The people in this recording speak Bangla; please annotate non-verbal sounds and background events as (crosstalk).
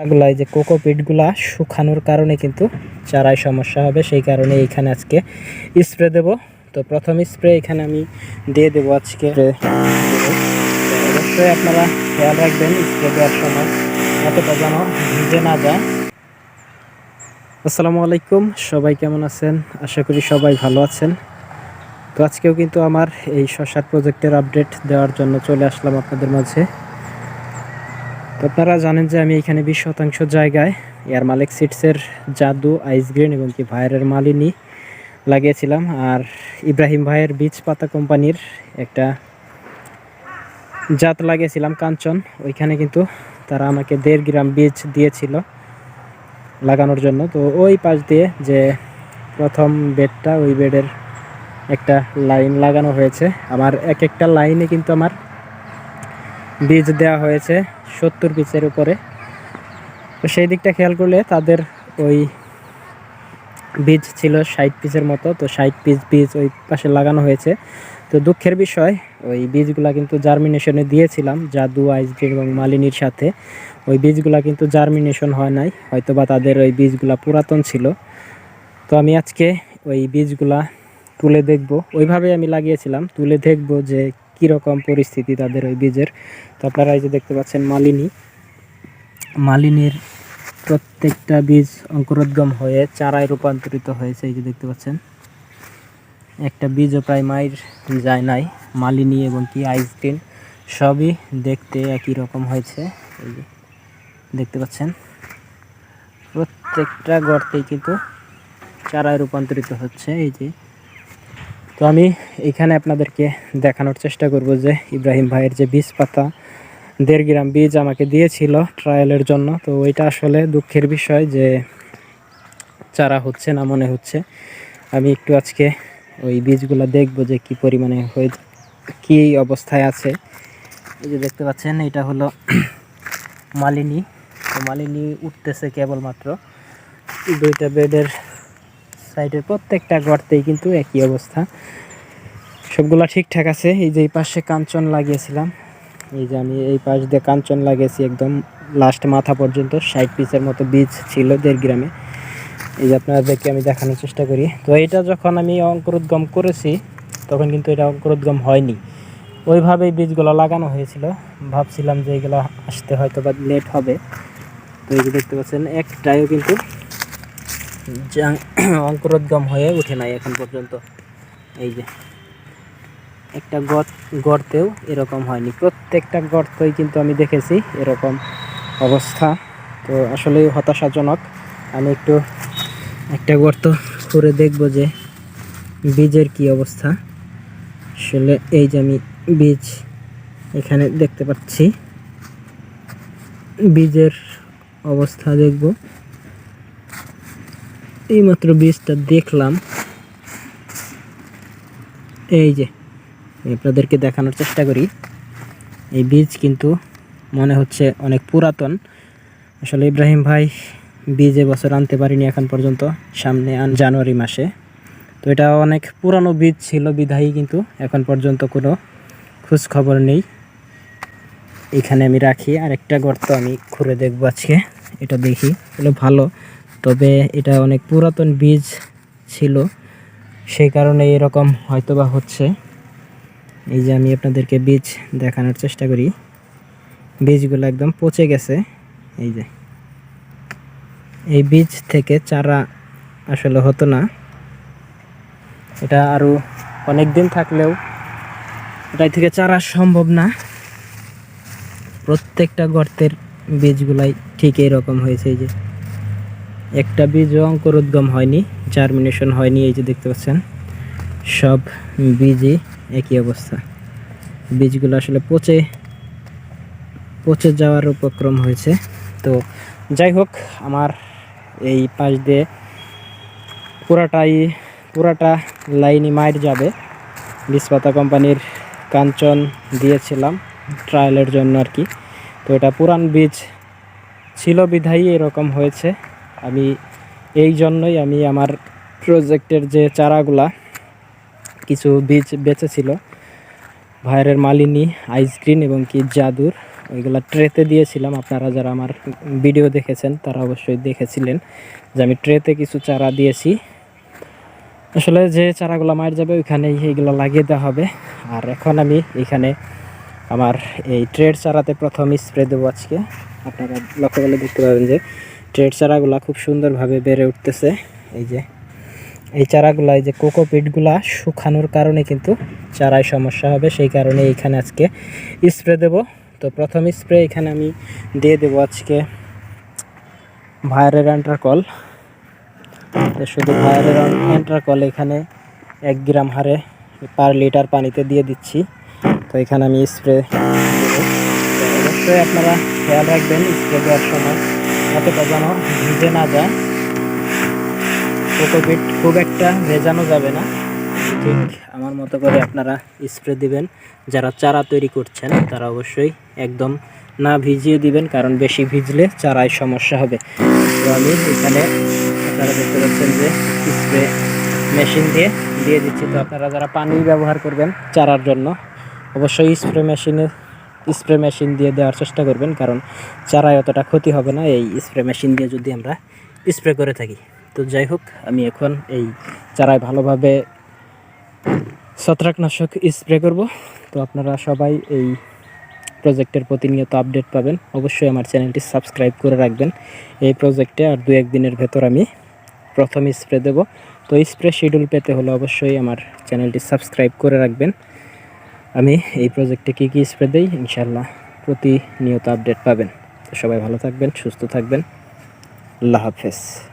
চারাগুলা যে কোকোপিটগুলা শুকানোর কারণে কিন্তু চারায় সমস্যা হবে, সেই কারণে এইখানে আজকে স্প্রে দেব। তো প্রথম স্প্রে এখানে আমি দিয়ে দেবো আজকে। অবশ্যই আপনারা খেয়াল রাখবেন স্প্রে দেওয়ার সময় এতটা যেন ভিজে না যায়। আসসালামু আলাইকুম, সবাই কেমন আছেন? আশা করি সবাই ভালো আছেন। তো আজকেও কিন্তু আমার এই শশার প্রজেক্টের আপডেট দেওয়ার জন্য চলে আসলাম আপনাদের মাঝে। আপনারা জানেন যে আমি এখানে বিশ শতাংশ জায়গায় এয়ার মালিক সিটসের জাদু আইস গ্রিন এবং কি ভাইয়ের মালিনী লাগিয়েছিলাম। আর ইব্রাহিম ভাইয়ের বীজ পাতা কোম্পানির একটা জাত লাগিয়েছিলাম, কাঞ্চন। ওইখানে কিন্তু তারা আমাকে দেড় গ্রাম বীজ দিয়েছিল লাগানোর জন্য। তো ওই পাশ দিয়ে যে প্রথম বেডটা, ওই বেডের একটা লাইন লাগানো হয়েছে। আমার এক একটা লাইনে কিন্তু আমার বীজ দেওয়া হয়েছে। সত্তর পিসের উপরে। তো সেই দিকটা খেয়াল করলে তাদের ওই বীজ ছিল ষাট পিসের মতো। তো ষাট পিস বীজ ওই পাশে লাগানো হয়েছে। তো দুঃখের বিষয়, ওই বীজগুলা কিন্তু জার্মিনেশনে দিয়েছিলাম, জাদু আইসগ্রিন এবং মালিনীর সাথে। ওই বীজগুলা কিন্তু জার্মিনেশন হয় নাই হয়তো বা তাদের ওই বীজগুলা পুরাতন ছিল। তো আমি আজকে ওই বীজগুলা তুলে দেখব। ওইভাবে আমি লাগিয়েছিলাম, তুলে দেখব যে কীরকম পরিস্থিতি তাদের ওই বীজের? তো আপনারা এই যে দেখতে পাচ্ছেন মালিনী। মালিনীর প্রত্যেকটা বীজ অঙ্কুরোদ্গম হয়ে চারায় রূপান্তরিত হয়েছে, এই যে দেখতে পাচ্ছেন। একটা বীজও প্রায় মায়ের যায় নাই, মালিনী এবং কি আইসক্রিম, সবই দেখতে একই রকম হয়েছে, এই যে দেখতে পাচ্ছেন। প্রত্যেকটা গর্তেই কিন্তু চারায় রূপান্তরিত হচ্ছে, এই যে তো আমি এখানে আপনাদেরকে দেখানোর চেষ্টা করব যে ইব্রাহিম ভাইয়ের যে বীজ পাতা, দেড় গ্রাম বীজ আমাকে দিয়েছিল ট্রায়ালের জন্য। তো ওইটা আসলে দুঃখের বিষয় যে চারা হচ্ছে না মনে হচ্ছে। আমি একটু আজকে ওই বীজগুলো দেখব যে কি পরিমাণে হয়ে, কি অবস্থায় আছে। এই যে দেখতে পাচ্ছেন, এটা হলো মালিনী। তো মালিনী উঠতেছে কেবলমাত্র। দুইটা বেডের সাইডের প্রত্যেকটা গর্তেই কিন্তু একই অবস্থা। সবগুলা ঠিকঠাক আছে। এই যে এই পাশে কাঞ্চন লাগিয়েছিলাম। এই যে আমি এই পাশ দিয়ে কাঞ্চন লাগিয়েছি একদম লাস্ট মাথা পর্যন্ত। ষাট পিসের মতো বীজ ছিল দেড় গ্রামে এই যে আপনাদেরকে আমি দেখানোর চেষ্টা করি। তো এটা যখন আমি অঙ্কুরোদ্গম করেছি, তখন কিন্তু এটা অঙ্কুরোদ্গম হয়নি। ওইভাবেই বীজগুলো লাগানো হয়েছিল। ভাবছিলাম যে এগুলো আসতে হয়তো বা লেট হবে। তো এই যে দেখতে পাচ্ছেন একটাইও কিন্তু (clears throat) অঙ্কুরোদ্গম হয়ে উঠে নাই এখন পর্যন্ত। এই যে, একটা গর্ত গর্তেও এরকম হয়নি। প্রত্যেকটা গর্তই কিন্তু আমি দেখেছি এরকম অবস্থা। তো আসলে হতাশাজনক। আমি একটু একটা গর্ত করে দেখব যে বীজের কি অবস্থা। আসলে এই যে আমি বীজ এখানে দেখতে পাচ্ছি। বীজের অবস্থা দেখব। এইমাত্র বীজটা দেখলাম। এই যে আপনাদেরকে দেখানোর চেষ্টা করি। এই বীজ কিন্তু মনে হচ্ছে অনেক পুরাতন। আসলে ইব্রাহিম ভাই বীজ এবছর আনতে পারিনি এখন পর্যন্ত, সামনে আন জানুয়ারি মাসে। তো এটা অনেক পুরানো বীজ ছিল, বিধায়ী কিন্তু এখন পর্যন্ত কোনো খোঁজ খবর নেই। এখানে আমি রাখি আর একটা গর্ত আমি খুঁড়ে দেখব আজকে, এটা দেখি। হলো ভালো তবে এটা অনেক পুরাতন বীজ ছিল। সেই কারণে এরকম হয়তোবা হচ্ছে। এই যে আমি আপনাদেরকে বীজ দেখানোর চেষ্টা করি। বীজগুলো একদম পচে গেছে। এই যে। এই বীজ থেকে চারা আসলে হতো না। এটা আরও অনেক দিন থাকলেও এটাই থেকে চারা সম্ভব না। প্রত্যেকটা গর্তের বীজগুলাই ঠিক এইরকম হয়েছে এই যে। একটা বীজও অঙ্কুরোদ্গম হয়নি জার্মিনেশন হয়নি, এই যে দেখতে পাচ্ছেন। সব বীজই একই অবস্থা। বীজগুলো আসলে পচে পচে যাওয়ার উপক্রম হয়েছে। তো যাই হোক, আমার এই পাশ দিয়ে পুরাটাই, পুরাটা লাইনই মাইর যাবে। বিষপাতা কোম্পানির কাঞ্চন দিয়েছিলাম ট্রায়ালের জন্য আর কি। তো এটা পুরান বীজ ছিল বিধায়ী এরকম হয়েছে। আমি এই জন্যই আমি আমার প্রজেক্টের যে চারাগুলা কিছু বীজ বেঁচেছিল ভাইয়ের মালিনী আইসক্রিম এবং কি জাদুর, ওইগুলা ট্রেতে দিয়েছিলাম। আপনারা যারা আমার ভিডিও দেখেছেন, তারা অবশ্যই দেখেছিলেন যে আমি ট্রেতে কিছু চারা দিয়েছি। আসলে যে চারাগুলো মার যাবে, ওইখানেই এইগুলো লাগিয়ে দেওয়া হবে। আর এখন আমি এখানে আমার এই ট্রেড চারাতে প্রথম স্প্রে দেবো আজকে। আপনারা লক্ষ্য করলে দেখতে পাবেন যে ট্রেড চারাগুলো খুব সুন্দরভাবে বেড়ে উঠতেছে। এই যে, এই চারাগুলো, এই যে কোকোপিটগুলা শুকানোর কারণে কিন্তু চারায় সমস্যা হবে। সেই কারণে এইখানে আজকে স্প্রে দেব। তো প্রথম স্প্রে এখানে আমি দিয়ে দেবো আজকে ভাইরের অ্যান্ট্রাকল শুধু ভাইরের অ্যান্ট্রাকল এখানে এক গ্রাম হারে পার লিটার পানিতে দিয়ে দিচ্ছি। তো এখানে আমি স্প্রে অবশ্যই আপনারা খেয়াল রাখবেন স্প্রে দেওয়ার সময়। অতটা যেন ভিজে না যায়। কোকোপিট খুব একটা ভেজানো যাবে না। ঠিক আমার মতো করে আপনারা স্প্রে দিবেন। যারা চারা তৈরি করছেন, তারা অবশ্যই একদম না ভিজিয়ে দিবেন, কারণ বেশি ভিজলে চারায় সমস্যা হবে। তো আমি এখানে আপনারা দেখতে পাচ্ছেন যে স্প্রে মেশিন দিয়ে দিয়ে দিচ্ছি। তো আপনারা যারা পানি ব্যবহার করবেন চারার জন্য, অবশ্যই স্প্রে মেশিনে স্প্রে মেশিন দিয়ে দেওয়ার চেষ্টা করবেন, কারণ চারায় অতটা ক্ষতি হবে না এই স্প্রে মেশিন দিয়ে যদি আমরা স্প্রে করে থাকি। তো যাই হোক, আমি এখন এই চারায় ভালোভাবে ছত্রাকনাশক স্প্রে করব। তো আপনারা সবাই এই প্রজেক্টের প্রতিনিয়ত আপডেট পাবেন। অবশ্যই আমার চ্যানেলটি সাবস্ক্রাইব করে রাখবেন। এই প্রজেক্টে আর দু একদিনের ভেতর আমি প্রথম স্প্রে দেব। তো স্প্রে শিডিউল পেতে হলে অবশ্যই আমার চ্যানেলটি সাবস্ক্রাইব করে রাখবেন। আমি এই প্রজেক্টে কী কী স্প্রে দিই? ইনশাল্লাহ প্রতিনিয়ত আপডেট পাবেন। সবাই ভালো থাকবেন, সুস্থ থাকবেন। আল্লাহ হাফেজ।